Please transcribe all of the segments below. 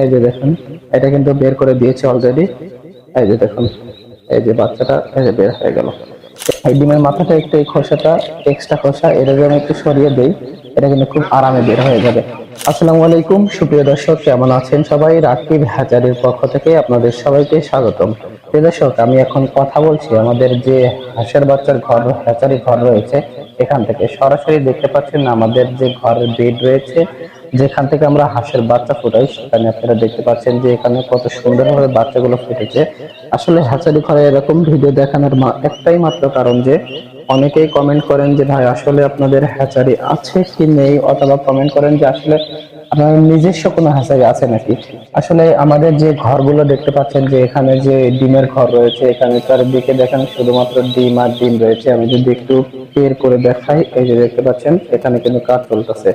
এই যে দেখুন, এটা কিন্তু বের করে দিয়েছে অলরেডি এই যে দেখুন, এই যে বাচ্চাটা, এই যে বের হয়ে গেল। এই ডিমের মাথাটা একটু এই খোসাটা এক্সট্রা খোসা এটা যদি আমি একটু সরিয়ে দেই। এটা কিন্তু খুব আরামে বের হয়ে যাবে। আসসালামু আলাইকুম, সুপ্রিয় দর্শক, কেমন আছেন সবাই? রাকিব হ্যাচারির পক্ষ থেকে আপনাদের সবাইকে স্বাগতম। প্রিয় দর্শক, আমি এখন কথা বলছি আমাদের যে হাঁসের বাচ্চার ঘর হ্যাচারি ঘর রয়েছে, এখান থেকে। সরাসরি দেখতে পাচ্ছেন আমাদের যে ঘরের বেড রয়েছে যেখান থেকে আমরা হাঁসের বাচ্চা ফুটাই, সেখানে আপনারা দেখতে পাচ্ছেন যে এখানে কত সুন্দরভাবে বাচ্চাগুলো ফুটেছে। আসলে হ্যাচারি ঘরে এরকম ভিডিও দেখানোর একটাই মাত্র কারণ যে, অনেকেই কমেন্ট করেন যে, ভাই, আসলে আপনাদের হ্যাচারি আছে কি নেই? অথবা কমেন্ট করেন যে, আসলে আপনার নিজস্ব কোনো হ্যাচারি আছে নাকি? আসলে আমাদের যে ঘরগুলো দেখতে পাচ্ছেন যে, এখানে যে ডিমের ঘর রয়েছে, এখানে তার দিকে দেখেন শুধুমাত্র ডিম আর ডিম রয়েছে। আমি যদি একটু বের করে দেখাই, এই যে দেখতে পাচ্ছেন, এখানে কিন্তু কাজ চলতেছে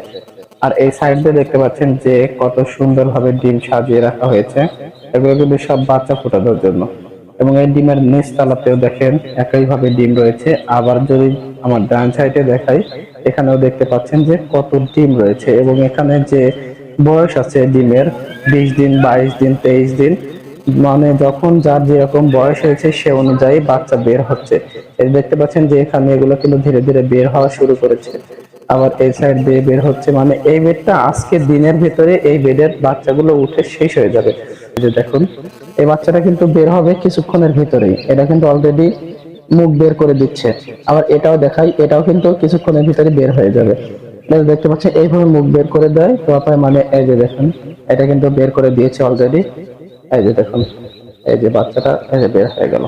আর এই সাইড দেখতে পাচ্ছেন যে কত সুন্দরভাবে ডিম সাজিয়ে রাখা হয়েছে। এগুলো কিন্তু সব বাচ্চা ফোটানোর জন্য। এবং এই ডিমের নিচ তলাতেও দেখেন একইভাবে ডিম রয়েছে। আবার যদি আমার ডান সাইডে দেখাই, এখানেও দেখতে পাচ্ছেন যে কত ডিম রয়েছে। এবং এখানে যে বয়স আছে ডিমের, বিশ দিন, বাইশ দিন, তেইশ দিন মানে যখন যার যেরকম বয়স হয়েছে, সে অনুযায়ী বাচ্চা বের হচ্ছে। দেখতে পাচ্ছেন যে এখানে এগুলো কিন্তু ধীরে ধীরে বের হওয়া শুরু করেছে। আবার এই সাইড দিয়ে বের হচ্ছে মানে এই বেডটা আজকে দিনের ভিতরে এই বেডের বাচ্চাগুলো উঠে শেষ হয়ে যাবে। যে দেখুন, এই বাচ্চাটা কিন্তু বের হবে কিছুক্ষণের ভিতরেই। এটা কিন্তু অলরেডি মুখ বের করে দিচ্ছে। আবার এটাও দেখাই, এটাও কিন্তু কিছুক্ষণের ভিতরে বের হয়ে যাবে। দেখতে পাচ্ছেন, এইভাবে মুখ বের করে দেয় তো আপনার মানে এই যে দেখুন, এটা কিন্তু বের করে দিয়েছে অলরেডি এই যে দেখুন, এই যে বাচ্চাটা, এই যে বের হয়ে গেল।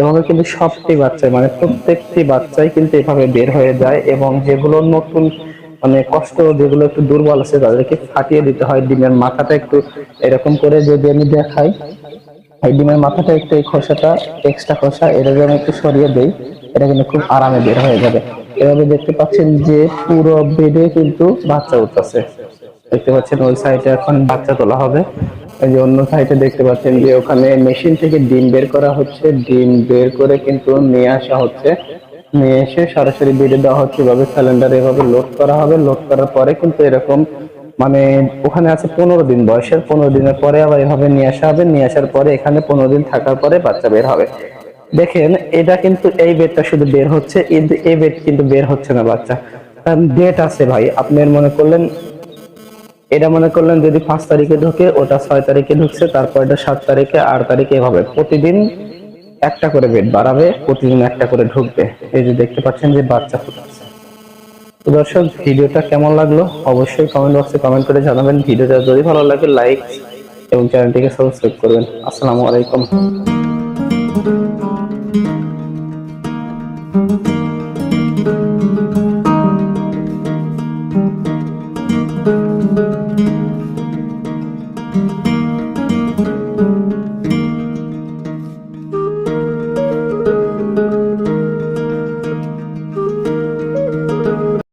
এভাবে কিন্তু সবটি বাচ্চা মানে প্রত্যেকটি বাচ্চাই কিন্তু এভাবে বের হয়ে যায় এবং যেগুলো নতুন মানে কষ্ট যেগুলো একটু দুর্বল আছে তাদেরকে ফাটিয়ে দিতে হয়। ডিমের মাথাটা একটু এরকম করে যদি আমি দেখাই, এই ডিমের মাথাটা একটু এই খোসাটা এক্সট্রা খোসা, এটা যদি আমি একটু সরিয়ে দেই, এটা কিন্তু খুব আরামে বের হয়ে যাবে। এভাবে দেখতে পাচ্ছেন যে পুরো বেডে কিন্তু বাচ্চা উঠতেছে। দেখতে পাচ্ছেন ওই সাইডে এখন বাচ্চা তোলা হবে। এই যে অন্য সাইডে দেখতে পাচ্ছেন যে ওখানে মেশিন থেকে ডিম বের করা হচ্ছে। ডিম বের করে কিন্তু নিয়ে আসা হচ্ছে। নিয়ে এসে সরাসরি বেডে দেওয়া হচ্ছে। এভাবে সিলিন্ডার এভাবে লোড করা হবে। লোড করার পরে কিন্তু এরকম মানে ওখানে আছে পনেরো দিন বয়সের। পনেরো দিনের পরে আবার এভাবে নিয়ে আসা হবে। নিয়ে আসার পরে এখানে পনেরো দিন থাকার পরে বাচ্চা বের হবে। দেখেন, এটা কিন্তু এই বেডটা শুধু বের হচ্ছে। এই বেড কিন্তু বের হচ্ছে না বাচ্চা। ডেট আছে ভাই। আপনি মনে করলেন এটা মনে করলেন যদি পাঁচ তারিখে ঢুকে, ওটা ছয় তারিখে ঢুকছে তারপর এটা সাত তারিখে, আট তারিখে এভাবে প্রতিদিন একটা করে বেড বাড়াবে, প্রতিদিন একটা করে ঢুকবে। এই যে দেখতে পাচ্ছেন যে বাচ্চা ফুটাচ্ছে। তো দর্শক, ভিডিওটা কেমন লাগল? অবশ্যই কমেন্ট বক্সে কমেন্ট করে জানাবেন। ভিডিওটা যদি ভালো লাগে লাইক এবং চ্যানেলটিকে সাবস্ক্রাইব করবেন। আসসালামু আলাইকুম।